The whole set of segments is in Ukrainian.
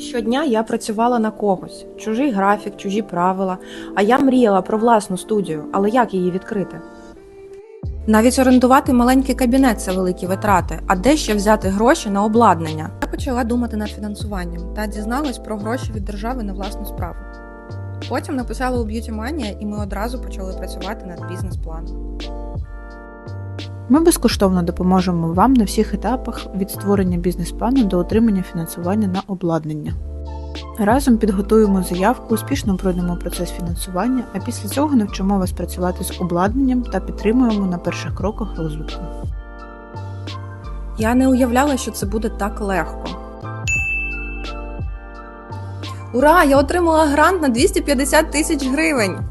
Щодня я працювала на когось, чужий графік, чужі правила. А я мріяла про власну студію, але як її відкрити? Навіть орендувати маленький кабінет це великі витрати, а де ще взяти гроші на обладнання? Я почала думати над фінансуванням та дізналась про гроші від держави на власну справу. Потім написала у Beauty Mania і ми одразу почали працювати над бізнес-планом. Ми безкоштовно допоможемо вам на всіх етапах від створення бізнес-плану до отримання фінансування на обладнання. Разом підготуємо заявку, успішно пройдемо процес фінансування, а після цього навчимо вас працювати з обладнанням та підтримуємо на перших кроках розвитку. Я не уявляла, що це буде так легко. Ура! Я отримала грант на 250 тисяч гривень.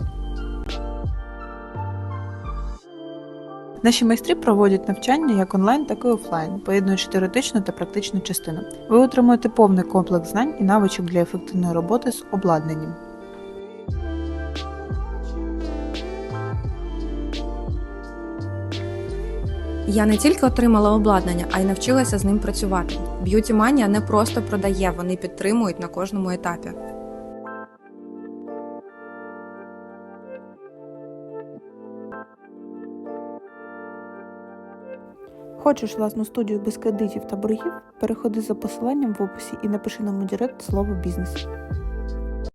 Наші майстри проводять навчання як онлайн, так і офлайн, поєднуючи теоретичну та практичну частину. Ви отримуєте повний комплекс знань і навичок для ефективної роботи з обладнанням. Я не тільки отримала обладнання, а й навчилася з ним працювати. Beauty Mania не просто продає, вони підтримують на кожному етапі. Хочеш власну студію без кредитів та боргів? Переходи за посиланням в описі і напиши нам у директ слово бізнес.